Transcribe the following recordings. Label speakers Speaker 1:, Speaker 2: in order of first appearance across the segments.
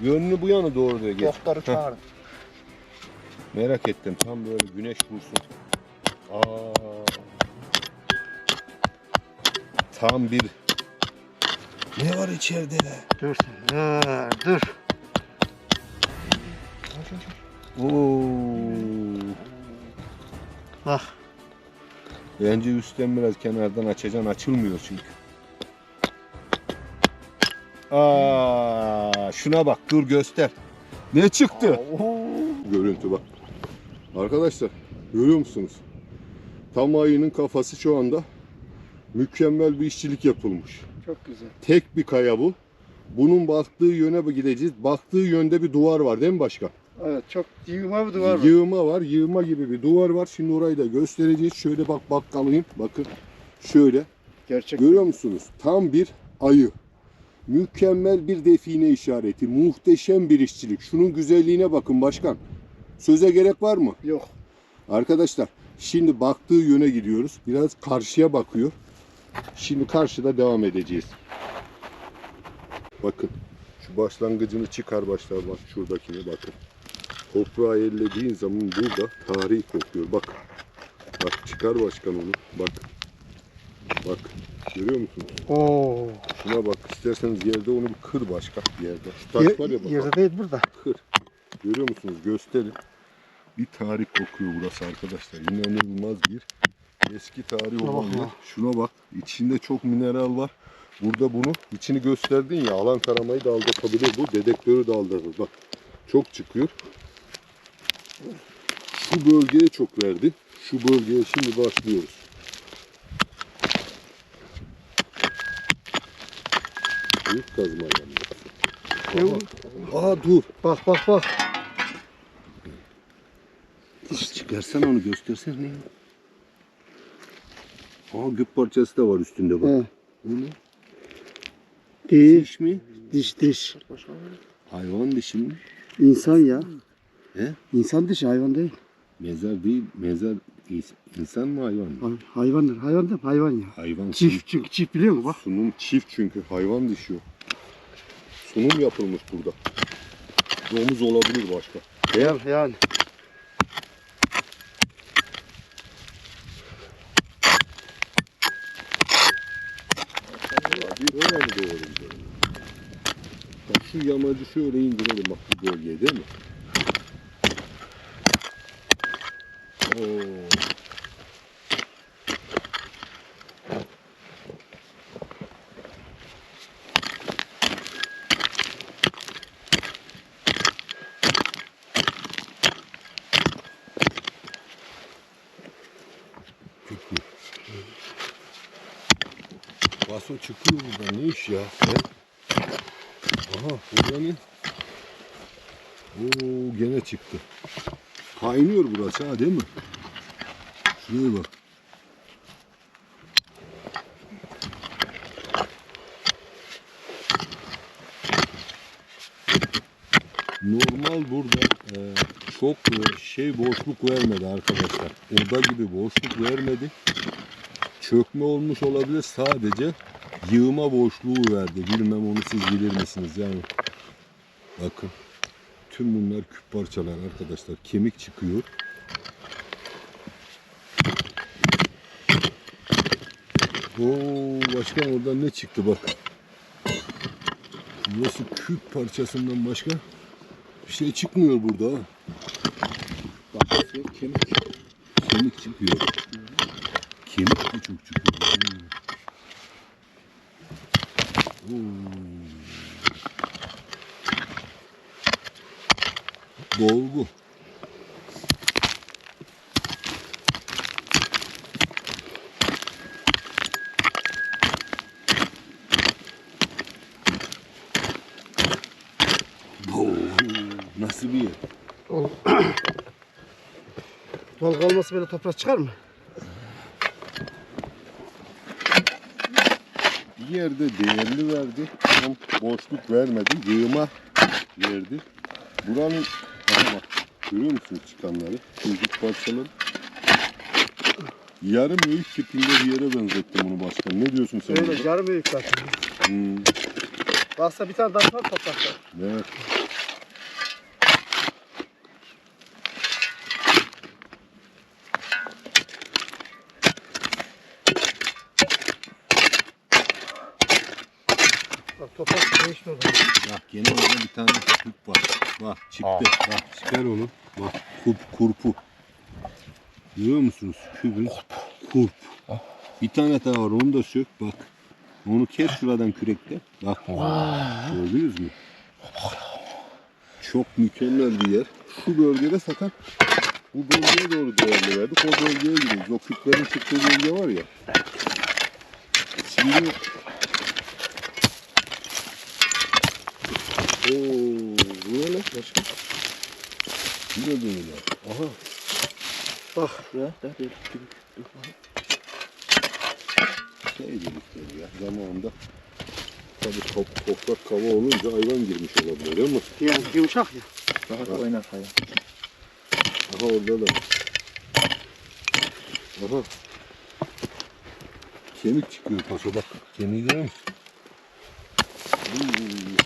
Speaker 1: Yönünü bu yana doğru da geç.
Speaker 2: Doktoru çağır.
Speaker 1: Merak ettim. Tam böyle güneş vursun. Aa. Tam bir ne var içeride?
Speaker 2: Dur sen. Dur. Dur.
Speaker 1: Oo.
Speaker 2: Bak.
Speaker 1: Bence üstten biraz kenardan açacaksın. Açılmıyor çünkü. Aa, şuna bak. Dur göster. Ne çıktı? Görüntü bak. Arkadaşlar görüyor musunuz? Tam ayının kafası şu anda mükemmel bir işçilik yapılmış.
Speaker 2: Çok güzel.
Speaker 1: Tek bir kaya bu. Bunun baktığı yöne gideceğiz. Baktığı yönde bir duvar var değil mi başkan?
Speaker 2: Evet çok yığma bir duvar var.
Speaker 1: Yığma var. Yığma gibi bir duvar var. Şimdi orayı da göstereceğiz. Şöyle bak bakkalıyım. Bakın. Şöyle.
Speaker 2: Gerçek.
Speaker 1: Görüyor musunuz? Tam bir ayı. Mükemmel bir define işareti. Muhteşem bir işçilik. Şunun güzelliğine bakın başkan. Söze gerek var mı?
Speaker 2: Yok.
Speaker 1: Arkadaşlar şimdi baktığı yöne gidiyoruz. Biraz karşıya bakıyor. Şimdi karşıda devam edeceğiz. Bakın şu başlangıcını çıkar başlar bak şuradakine bakın. Toprağı ellediğin zaman burada tarihi kokuyor. Bak. Bak çıkar başkan onu. Bak. Bak. Görüyor musunuz?
Speaker 2: Oo.
Speaker 1: Şuna bak. İsterseniz yerde onu bir kır başka yerde. Şu taş var ya bak.
Speaker 2: yerde değil burada.
Speaker 1: Kır. Görüyor musunuz? Gösterin. Bir tarih kokuyor burası arkadaşlar. İnanılmaz bir eski tarih
Speaker 2: Şuna
Speaker 1: olan
Speaker 2: bak
Speaker 1: yer.
Speaker 2: ya.
Speaker 1: Şuna bak. İçinde çok mineral var. Burada bunu içini gösterdin ya alan taramayı da aldatabilir bu. Dedektörü de aldatır. Bak çok çıkıyor. Şu bölgeye çok verdi. Şu bölgeye şimdi başlıyoruz. Büyük kazma yani. Aa dur.
Speaker 2: Bak bak bak.
Speaker 1: Çıkarsan onu göstersen ne? Aa gök parçası da var üstünde bak.
Speaker 2: He.
Speaker 1: Bu ne?
Speaker 2: Diş.
Speaker 1: Diş mi?
Speaker 2: Diş diş.
Speaker 1: Hayvan dişi mi?
Speaker 2: İnsan ya.
Speaker 1: He?
Speaker 2: İnsan dişi hayvan değil.
Speaker 1: Mezar değil. Mezar insan mı hayvan mı?
Speaker 2: Hay- Hayvandır. Hayvan değil hayvan ya.
Speaker 1: Hayvan.
Speaker 2: Çift çünkü çift biliyor musun bak.
Speaker 1: Sunum çift çünkü hayvan dişi. Sunum yapılmış burada. Domuz olabilir başka.
Speaker 2: Yani. yani.
Speaker 1: Bir öyle mi doğru gidelim? Bak şu yamacı şöyle indirelim bak bu bölgeye değil mi? Oo. Çıktı. Baso çıkıyor buradan ne iş ya? He? Aha burada ne? Oo gene çıktı. Kaynıyor burası ha değil mi? Şuraya bak. Normal burada e, çok e, şey boşluk vermedi arkadaşlar. Oda gibi boşluk vermedi. Çökme olmuş olabilir sadece yığma boşluğu verdi. Bilmem onu siz bilir misiniz yani. Bakın. Tüm bunlar küp parçalar arkadaşlar. Kemik çıkıyor. Oo başkan oradan ne çıktı bak. Burası küp parçasından başka bir şey çıkmıyor burada. Bak kemik. Kemik çıkıyor. Kemik de çok çıkıyor. Oo. Dolgu. Nasıl bir yer?
Speaker 2: Balık olması böyle toprak çıkar mı?
Speaker 1: Bir yerde değerli verdi. Tam boşluk vermedi. Yığma verdi. Buranın Aha bak, görüyor musunuz çıkanları? Çocuk parçaları. Yarım öğüt tipinde bir yere benzettim bunu başkan. Ne diyorsun sen?
Speaker 2: Öyle
Speaker 1: burada?
Speaker 2: yarım büyük zaten.
Speaker 1: Hmm.
Speaker 2: Varsa bir tane daha var toprakta.
Speaker 1: Evet.
Speaker 2: Bak toprak değişti orada.
Speaker 1: Bak yine orada bir tane küp var. Bak çıktı. Bak çıkar onu. Bak kup kurpu. Görüyor musunuz? Küpün kurp. Bir tane daha var onu da sök bak. Onu kes şuradan kürekle. Bak. Gördünüz mü? Çok mükemmel bir yer. Şu bölgede sakat. Bu bölgeye doğru değerli verdik. O bölgeye gidiyoruz. O küplerin çıktığı bölge var ya. Şimdi Oo, bu ne lan başka? Bu ne böyle? Aha.
Speaker 2: Bak.
Speaker 3: Ya, da bir
Speaker 1: Şey dedikleri ya. Zamanında tabii top, toprak kava olunca hayvan girmiş olabilir ama
Speaker 2: Yani yumuşak ya.
Speaker 3: rahat oynar hayvan.
Speaker 1: aha orada da. Aha. Kemik çıkıyor paso bak. Kemiği görüyor musun? Hmm. Bu ne lan ya?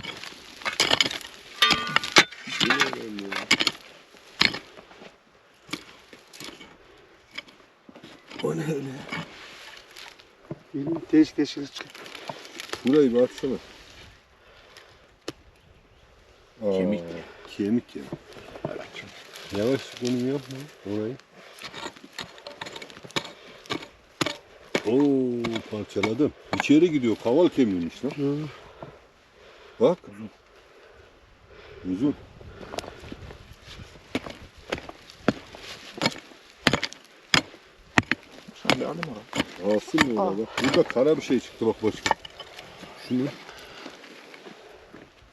Speaker 1: O ne öyle?
Speaker 2: Benim değişik değişik çıkıyor.
Speaker 1: Burayı bir açsana. Aa,
Speaker 3: Kemik.
Speaker 1: Kemik ya. Yavaş benim yapma orayı. Oo parçaladım. İçeri gidiyor. Kaval kemiğiymiş lan.
Speaker 2: Hı.
Speaker 1: Bak. Uzun.
Speaker 3: Sen bir adım ara.
Speaker 1: Alsın mı orada? Bak. Burada kara bir şey çıktı bak başka. Şu ne?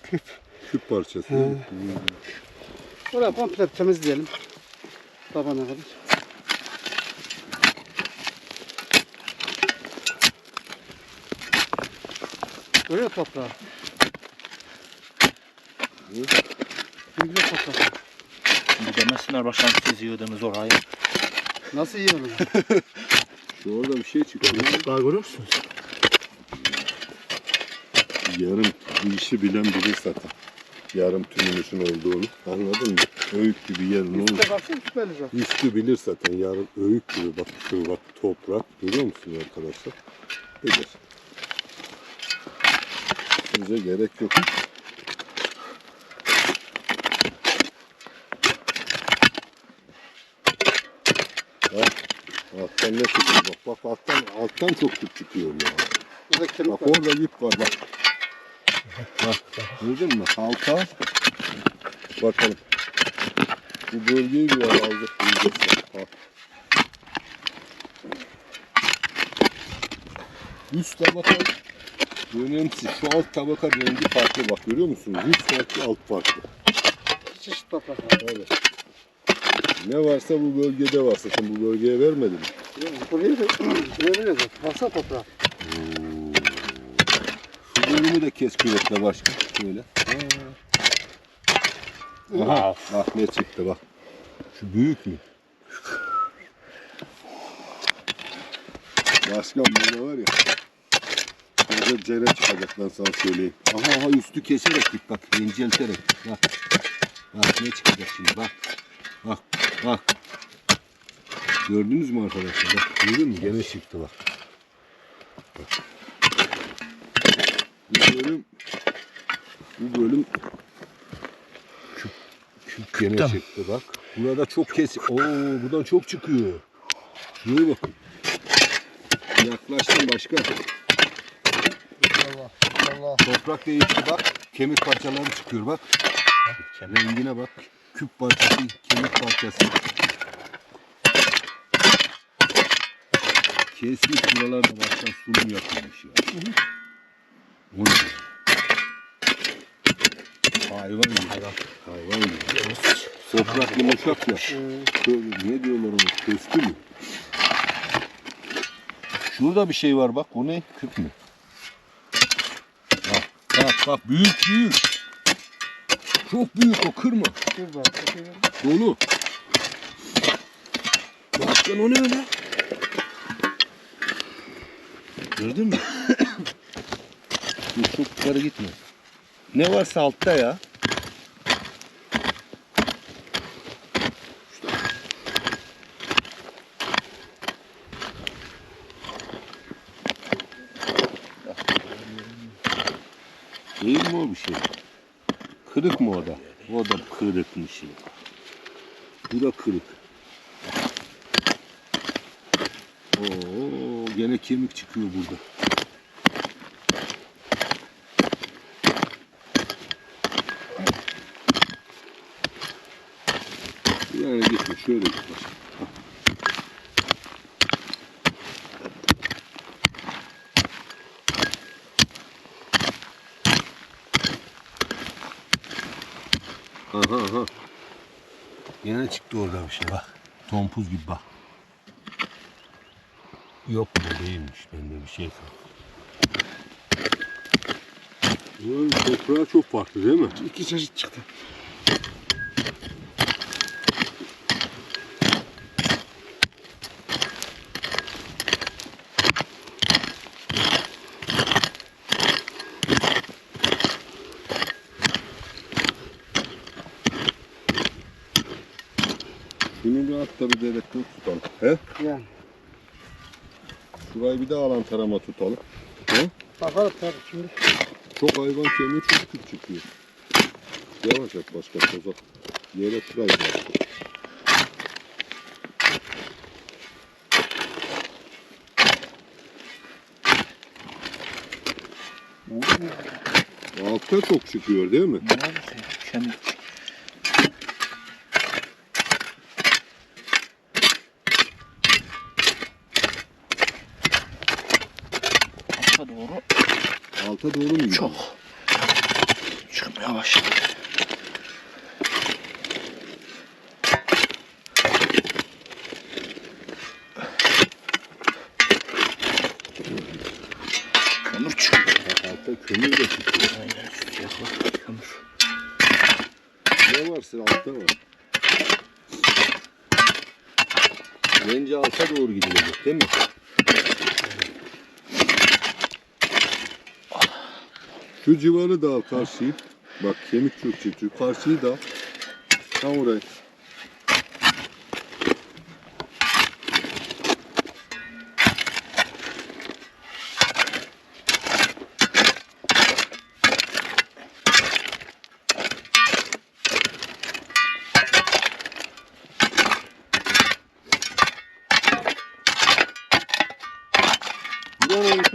Speaker 1: Küp. Küp parçası.
Speaker 2: Hı.
Speaker 1: Hmm.
Speaker 2: Orayı komple temizleyelim. Tabana kadar. Görüyor toprağı.
Speaker 1: Hı.
Speaker 2: Ne güzel toprak.
Speaker 3: Şimdi demesinler baştan siz yığdınız orayı.
Speaker 2: Nasıl?
Speaker 1: Şu orada bir şey çıktı.
Speaker 3: Daha görüyor musunuz?
Speaker 1: Yarım bu işi bilen bilir zaten. Yarım tümünüsün olduğunu. Anladın mı? Öğüt gibi yerin olur.
Speaker 2: Üstüne baksana üstü
Speaker 1: bilir zaten. Yarım öğüt gibi bak şu bak toprak. Görüyor musun arkadaşlar? Bilir. Bize gerek yok. Bak. Ne çıkıyor bak. Bak alttan, alttan çok küp çıkıyor ya.
Speaker 2: Burada kemik
Speaker 1: Bak
Speaker 2: var.
Speaker 1: orada ip var bak. Bak gördün mü? Halka. Bakalım. Bu bölgeyi bir ara aldık. Bak. Üst tabaka önemsiz. Şu alt tabaka rengi farklı bak görüyor musunuz? Üst farklı alt farklı.
Speaker 2: Çeşit toprak var.
Speaker 1: Evet. Ne varsa bu bölgede var. Zaten bu bölgeye vermedi mi?
Speaker 2: Buraya da da zaten. Baksana toprağa.
Speaker 1: Şu bölümü de kes kürekle başka. Şöyle. Aha, bak ne çıktı bak. Şu büyük mü? Başkan burada var ya. Burada cere çıkacak ben sana söyleyeyim. Aha aha üstü keserek git bak. incelterek. Bak. Bak ne çıkacak şimdi bak. Bak bak. Gördünüz mü arkadaşlar? Bak gördün mü? Gene çıktı bak. Bak. Bu bölüm bu bölüm küp, küp gene
Speaker 3: Tamam.
Speaker 1: çıktı bak. Burada çok kes. Oo buradan çok çıkıyor. Şuraya bakın. Yaklaştım başka.
Speaker 2: Allah. Allah.
Speaker 1: Toprak değişti bak. Kemik parçaları çıkıyor bak. Rengine bak. Küp parçası, kemik parçası. Kesmiş buralarda baştan sunum yapılmış ya. O ne? Hayvan gibi.
Speaker 3: Hayvan.
Speaker 1: Hayvan gibi. Toprak yumuşak ya. Şöyle, ne diyorlar ona? Köstü mü? Şurada bir şey var bak. O ne? Küp mü? Bak bak bak. Büyük büyük. Çok büyük o kırma.
Speaker 2: Dur bak.
Speaker 1: Dolu. Başkan o ne öyle? Gördün mü? Dur çok yukarı gitme. Ne varsa altta ya. Değil mi o bir şey? Kırık mı o da? O da kırıkmış ya. Bu da kırık. Oo, gene kemik çıkıyor burada. Yani gitme şöyle git. Aha aha. Yine çıktı orada bir şey bak. Tompuz gibi bak. Yok bu değilmiş. Bende bir şey kaldı. Bunun toprağı çok farklı değil mi?
Speaker 2: İki çeşit çıktı.
Speaker 1: Şunu bir hatta bir dedektif tutalım. He?
Speaker 2: Yani.
Speaker 1: Şurayı bir daha alan tarama tutalım.
Speaker 2: Bakalım tabii şimdi.
Speaker 1: Çok hayvan kemiği çok küçük çıkıyor. Yavaş at başka tozak. Yere şurayı bırak. Altta çok çıkıyor değil mi?
Speaker 3: Ki? Kemik. Alta doğru
Speaker 1: mu gidiyor?
Speaker 3: çok çıkmaya başladı. Kömür çıkıyor.
Speaker 1: Bak altta kömür de çıkıyor.
Speaker 3: Aynen şu siyahlar kömür.
Speaker 1: Ne varsa altta var. Bence alta doğru gidilecek değil mi? Şu civarı da al karşıyı. Bak kemik çok çıkıyor. Karşıyı da al. Tam oraya.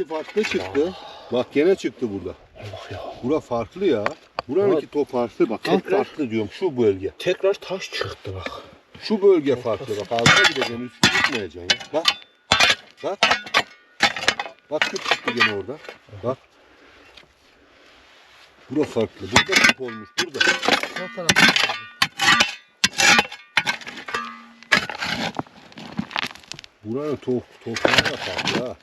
Speaker 1: Farklı çıktı. Bak gene çıktı burada. Bura farklı ya. Buranınki top farklı bak.
Speaker 3: Tekrar.
Speaker 1: farklı diyorum şu bölge.
Speaker 3: Tekrar taş çıktı bak.
Speaker 1: Şu bölge farklı bak. Ağzına gideceksin üstü gitmeyeceksin ya. Bak. Bak. Bak küp çıktı gene orada. Bak. Bura farklı. Burada küp olmuş. Burada.
Speaker 2: Sol tarafı.
Speaker 1: Buranın to toprağı da farklı ha.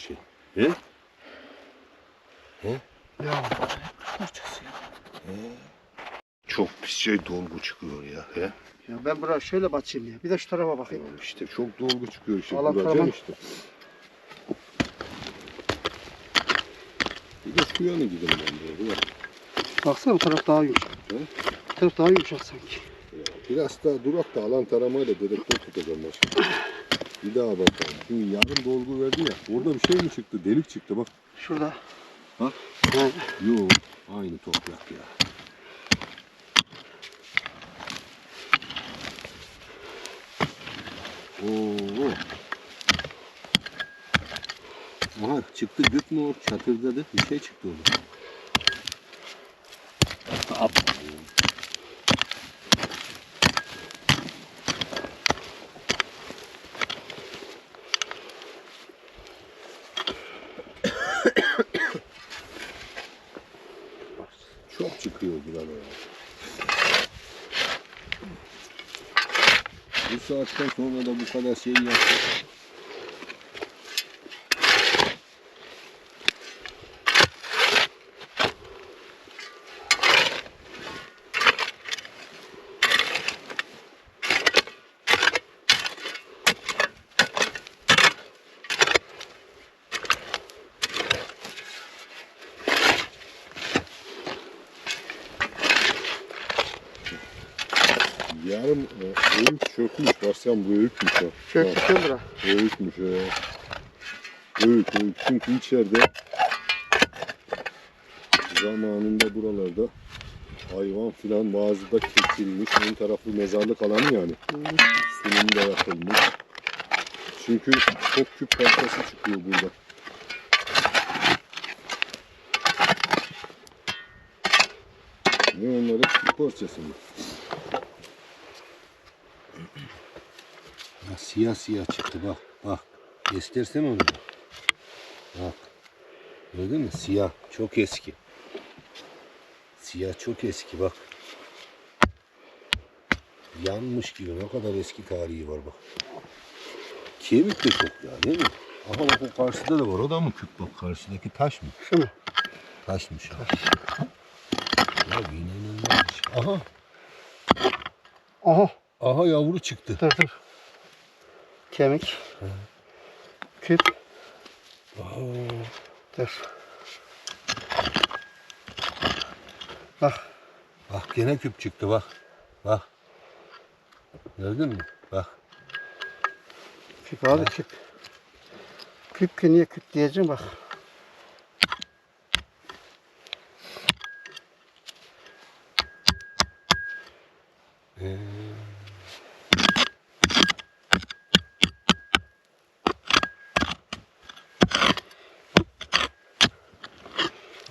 Speaker 1: Şey? He?
Speaker 2: Ya.
Speaker 3: Parçası ya.
Speaker 1: Çok pis şey dolgu çıkıyor ya. He?
Speaker 2: ya ben buraya şöyle bakayım ya. Bir de şu tarafa bakayım.
Speaker 1: Tamam işte çok dolgu çıkıyor işte.
Speaker 2: Allah tamam.
Speaker 1: işte. Bir de şu yana gidelim ben. Bak.
Speaker 2: Baksana bu taraf daha yumuşak.
Speaker 1: He?
Speaker 2: Bu taraf daha yumuşak sanki.
Speaker 1: Biraz daha durak da alan taramayla dedektör tutacağım başka. Bir daha bakalım. Şimdi yarım dolgu verdi ya. Orada bir şey mi çıktı? Delik çıktı bak.
Speaker 2: Şurada.
Speaker 1: Ha?
Speaker 2: Ha.
Speaker 1: Yok. Aynı toprak ya. Oo. Aha çıktı gök mü o çatırdadı bir şey çıktı orada. Çok çıkıyor buralara. Bu saatten sonra da bu Yarım e, öğüt çökmüş. Baksam bu öğütmüş ha.
Speaker 2: Çök
Speaker 1: Bak,
Speaker 2: çök bura.
Speaker 1: Öğütmüş ya. Öğüt, öğüt. Çünkü içeride zamanında buralarda hayvan filan bazı da kesilmiş. Ön tarafı mezarlık alanı yani. Sunum da yapılmış. Çünkü çok küp parçası çıkıyor burada. Ne onların küp parçası mı? Siyah siyah çıktı bak bak. Göstersene onu. Bak. Gördün mü? Siyah. Çok eski. Siyah çok eski bak. Yanmış gibi ne kadar eski tarihi var bak. Kemik de çok ya değil mi? Aha bak o karşıda da var. O da mı küp bak karşıdaki taş mı?
Speaker 2: Şu mu?
Speaker 1: Taşmış ha. Ya inanılmaz. Aha.
Speaker 2: Aha
Speaker 1: Aha yavru çıktı.
Speaker 2: dur dur. Kemik. Küp. Dur. Bak.
Speaker 1: Bak gene küp çıktı bak. Bak. Gördün mü? Bak.
Speaker 2: Küp abi küp. Küp ki niye küp diyeceğim bak.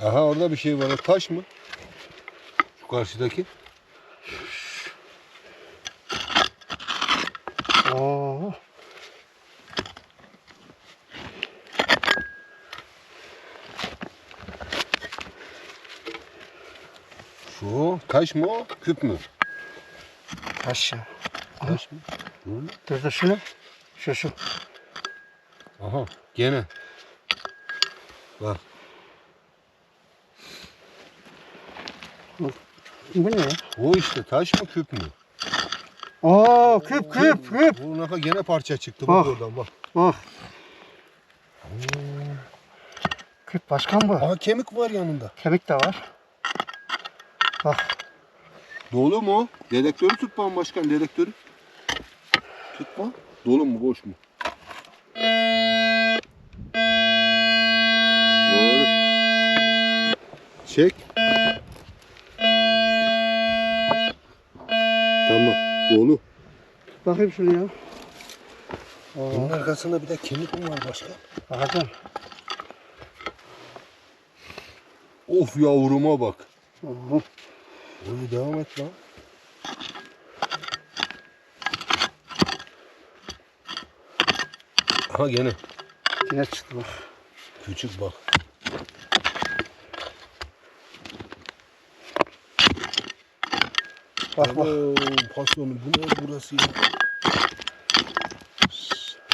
Speaker 1: Aha orada bir şey var. O taş mı? Şu karşıdaki.
Speaker 2: Oo.
Speaker 1: Şu taş mı o? Küp mü?
Speaker 2: Taş ya.
Speaker 1: Taş mı? Hı?
Speaker 2: Dur dur şunu. Şu şu.
Speaker 1: Aha gene. Bak.
Speaker 2: Bu ne ya?
Speaker 1: O işte taş mı küp mü?
Speaker 2: Oo küp küp küp.
Speaker 1: Bu naka gene parça çıktı bak
Speaker 2: Bak.
Speaker 1: oradan bak.
Speaker 2: Bak. Küp başkan bu.
Speaker 1: Aha kemik var yanında.
Speaker 2: Kemik de var. Bak.
Speaker 1: Dolu mu? Dedektörü tut bana başkan dedektörü. Tutma. Dolu mu boş mu? Doğru. Çek. Dolu.
Speaker 2: Bakayım şunu ya. Oo.
Speaker 1: Bunun arkasında bir de kemik mi var başkan?
Speaker 2: Bakacağım.
Speaker 1: Of yavruma bak. Oy devam et lan. Aha gene.
Speaker 2: Yine çıktı bak.
Speaker 1: Küçük bak.
Speaker 2: Bak bak.
Speaker 1: Oo, bu ne burası ya?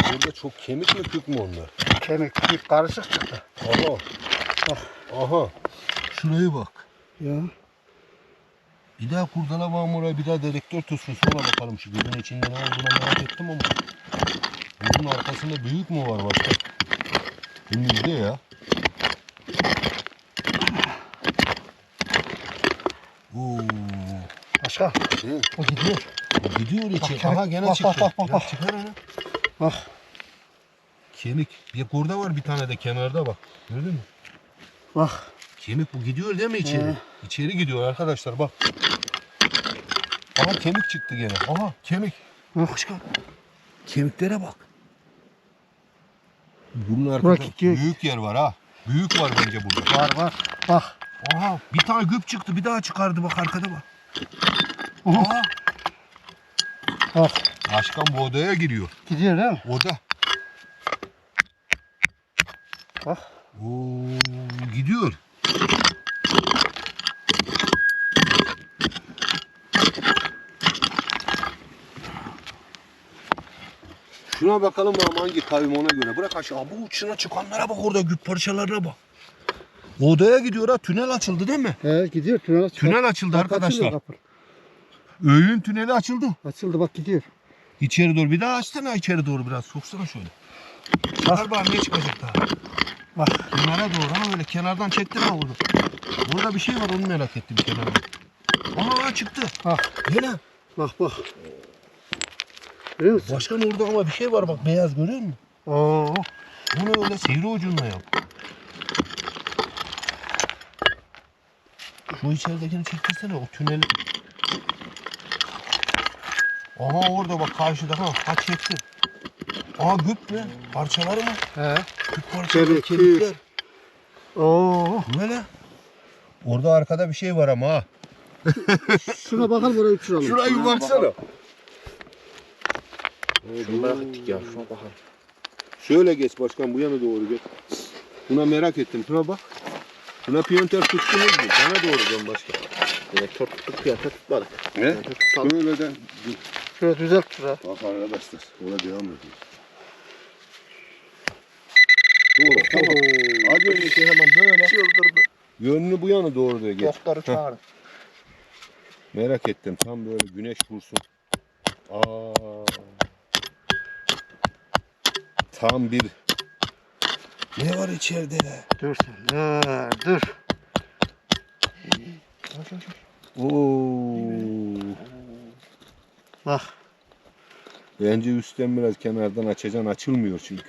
Speaker 1: Burada çok kemik mi kök mü onlar?
Speaker 2: Kemik küp karışık çıktı.
Speaker 1: Aha.
Speaker 2: Bak.
Speaker 1: Aha. Şuraya bak.
Speaker 2: Ya.
Speaker 1: Bir daha kurdala oraya bir daha dedektör tutsun sonra bakalım şu gözün içinde ne olduğunu merak ettim ama. Bunun arkasında büyük mü var başka? Önümüzde ya. Oo.
Speaker 2: Başkan.
Speaker 1: Ne?
Speaker 2: O gidiyor.
Speaker 1: Gidiyor içi.
Speaker 2: Bak,
Speaker 1: Aha gene
Speaker 2: bak,
Speaker 1: çıktı.
Speaker 2: bak, bak,
Speaker 1: Ya
Speaker 2: bak.
Speaker 1: çıkar onu.
Speaker 2: Bak.
Speaker 1: Kemik. Bir burada var bir tane de kenarda bak. Gördün mü?
Speaker 2: Bak.
Speaker 1: Kemik bu gidiyor değil mi içeri?
Speaker 2: He.
Speaker 1: İçeri gidiyor arkadaşlar bak. Aha kemik çıktı gene. Aha kemik.
Speaker 2: Bak.
Speaker 1: Başkan. Kemiklere bak. Bunun
Speaker 2: Bak,
Speaker 1: arkasında büyük yer var ha. Büyük var bence burada.
Speaker 2: Var var. Bak.
Speaker 1: Aha bir tane güp çıktı bir daha çıkardı bak arkada bak.
Speaker 2: Aha. Bak.
Speaker 1: Başkan bu odaya giriyor.
Speaker 2: Gidiyor değil mi?
Speaker 1: Oda.
Speaker 2: Bak.
Speaker 1: Oo, gidiyor. Şuna bakalım ama hangi kavim ona göre. Bırak aşağı. Bu uçuna çıkanlara bak orada güp parçalarına bak. Odaya gidiyor ha. Tünel açıldı değil mi?
Speaker 2: He gidiyor tünel açıldı.
Speaker 1: Tünel açıldı arkadaşlar.
Speaker 2: Açıldı.
Speaker 1: Öğün tüneli açıldı.
Speaker 2: açıldı bak gidiyor.
Speaker 1: İçeri doğru. Bir daha açsana içeri doğru biraz. Soksana şöyle. Çıkar bari ne çıkacak daha. Bak kenara doğru ama öyle kenardan çektin ha onu. Burada bir şey var onu merak ettim kenarda. Aa çıktı.
Speaker 2: Bak
Speaker 1: Gene.
Speaker 2: bak bak. Görüyor musun?
Speaker 1: Başkan orada ama bir şey var bak beyaz görüyor musun?
Speaker 2: Oo.
Speaker 1: Bunu öyle sivri ucunla yap. Şu içeridekini çektirsene o tüneli. Aha orada bak karşıda ha, ha çekti. Aa güp mü? Parçaları mı?
Speaker 2: He.
Speaker 1: Güp parçaları,
Speaker 2: Kemik,
Speaker 1: kemikler.
Speaker 2: Oo.
Speaker 1: Böyle. Orada arkada bir şey var ama ha.
Speaker 2: Şuna bakalım oraya uçuralım.
Speaker 1: Şuraya bir baksana.
Speaker 3: Şunu merak ettik ya. Şuna bakalım.
Speaker 1: Şöyle geç başkan bu yana doğru geç. Buna merak ettim. Şuna bak. Buna piyonter tuttunuz mu? Bana doğru dön başkan.
Speaker 3: Direktör tuttuk piyasa tutmadık.
Speaker 1: Ne? Böyle de
Speaker 2: Şöyle düzelt şuraya.
Speaker 1: Bak arkadaşlar. Ona devam ediyor. Doğru tamam. Hadi önceki hemen böyle.
Speaker 3: Çıldırdı.
Speaker 1: Yönünü bu yana doğru da geç.
Speaker 3: Doktoru çağırın.
Speaker 1: Merak ettim. Tam böyle güneş vursun. Aa. Tam bir ne var içeride?
Speaker 2: Dur sen. Dur dur.
Speaker 1: Oo.
Speaker 2: Bak.
Speaker 1: Bence üstten biraz kenardan açacaksın. Açılmıyor çünkü.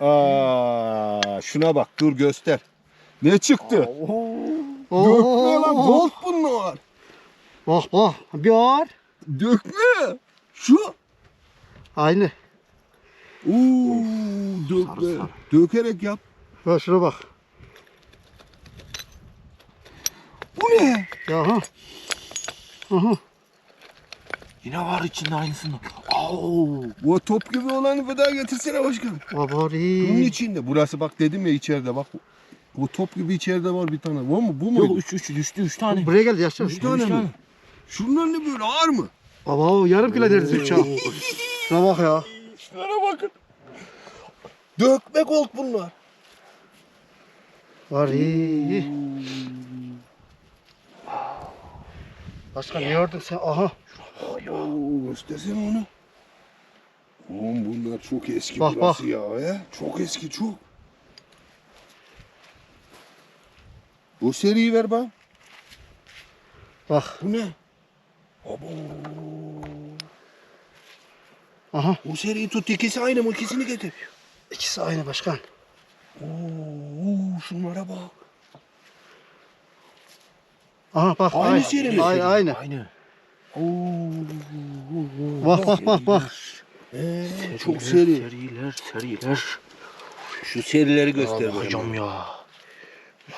Speaker 1: Aa, şuna bak. Dur göster. Ne çıktı? Dökme lan. Gold bunlar.
Speaker 2: Bak bak. Bir ağır.
Speaker 1: Dökme. Şu.
Speaker 2: Aynı.
Speaker 1: Oo, dökme. Dökerek yap.
Speaker 2: Bak şuna bak.
Speaker 1: Bu ne?
Speaker 2: Ya ha. Aha.
Speaker 3: Yine var içinde aynısından.
Speaker 1: Oo, bu top gibi olanı bir daha getirsene başkanım. Bunun
Speaker 2: Abari.
Speaker 1: içinde. Burası bak dedim ya içeride bak. Bu top gibi içeride var bir tane. Var mı? Bu mu?
Speaker 3: Yok 3 3 düştü 3 tane.
Speaker 2: Buraya geldi yaşa.
Speaker 1: Üç tane mi? Şunlar ne böyle ağır mı?
Speaker 2: Baba o yarım kilo deriz uçağı. Şuna bak ya.
Speaker 1: Şunlara bakın. Dökme gold bunlar.
Speaker 2: Var iyi. Başka ne gördün sen? Aha.
Speaker 1: Oo, göstersene onu. Oğlum bunlar çok eski
Speaker 2: Bak,
Speaker 1: burası ya. He? Çok eski çok. Bu seriyi ver bana.
Speaker 2: Bak.
Speaker 1: Bu ne? Abo.
Speaker 2: Aha.
Speaker 1: Bu seriyi tut ikisi aynı mı? İkisini getir.
Speaker 2: İkisi aynı başkan.
Speaker 1: Oo, şunlara bak.
Speaker 2: Aha bak.
Speaker 1: Aynı
Speaker 2: aynı.
Speaker 1: seri mi?
Speaker 2: Aynı aynı.
Speaker 3: Aynı.
Speaker 1: Oo.
Speaker 2: Bak bak bak bak.
Speaker 1: Ee, çok seri.
Speaker 3: Seriler seriler.
Speaker 1: Şu serileri göster bana.
Speaker 3: Hocam ya.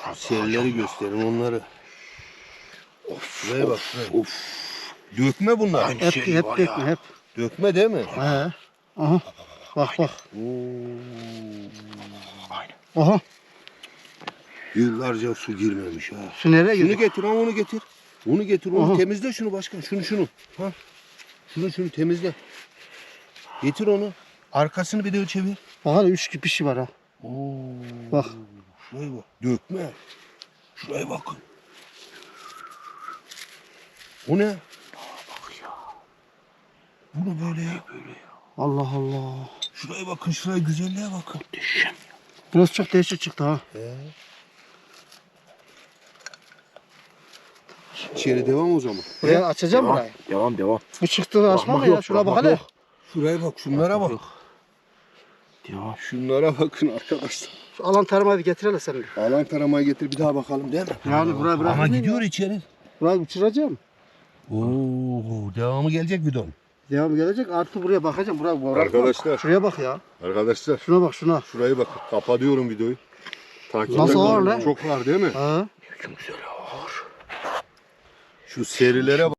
Speaker 1: Şu serileri gösterin onları. Of, şuraya bak. şuraya. Of. Dökme bunlar.
Speaker 3: Aynı
Speaker 2: Hep
Speaker 3: seri
Speaker 2: hep
Speaker 3: var
Speaker 2: dökme
Speaker 3: ya.
Speaker 2: hep.
Speaker 1: Dökme değil mi?
Speaker 2: He. Aha. Bak bak.
Speaker 3: Aynı.
Speaker 2: Aha.
Speaker 1: Yıllarca su girmemiş ha.
Speaker 2: Şu nereye
Speaker 1: Şunu
Speaker 2: gidiyor?
Speaker 1: getir ha onu getir. Onu getir onu
Speaker 2: Aha.
Speaker 1: temizle şunu başkan. Şunu şunu. Ha. Şunu şunu temizle. Getir onu. Arkasını bir de çevir.
Speaker 2: Bak hala üç gibi şey var ha.
Speaker 1: Oo.
Speaker 2: Bak.
Speaker 1: Şuraya bak. Dökme. Şuraya bakın. O ne?
Speaker 3: Bak ya.
Speaker 1: Bu ne böyle ya?
Speaker 3: Böyle ya.
Speaker 2: Allah Allah.
Speaker 1: Şuraya bakın şuraya güzelliğe bakın.
Speaker 3: Düşün.
Speaker 2: Burası çok değişik çıktı ha.
Speaker 1: İçeri devam o zaman.
Speaker 2: Buraya açacağım
Speaker 3: Devam.
Speaker 2: burayı.
Speaker 3: Devam devam.
Speaker 2: Bu çıktı açma
Speaker 3: Bakmak
Speaker 2: mı ya? Şuna bak hele.
Speaker 1: Şuraya bak şunlara bak.
Speaker 3: Devam.
Speaker 1: Şunlara bakın arkadaşlar.
Speaker 2: Şu alan taramayı bir getir hele sen. bir.
Speaker 1: Alan taramayı getir bir daha bakalım değil mi?
Speaker 2: Yani buraya bırak.
Speaker 1: Ama gidiyor içeri.
Speaker 2: Burayı uçuracağım.
Speaker 1: Oo, devamı gelecek bidon.
Speaker 2: Devam gelecek artı buraya bakacağım. Buraya bak.
Speaker 1: Arkadaşlar.
Speaker 2: Şuraya bak ya.
Speaker 1: Arkadaşlar
Speaker 2: Şuna bak şuna.
Speaker 1: şurayı bakın. Kapatıyorum videoyu. Takipte
Speaker 2: Nasıl ağır lan?
Speaker 1: Çok ağır değil mi?
Speaker 2: Ha.
Speaker 3: Hüküm güzel ağır.
Speaker 1: Şu serilere bak.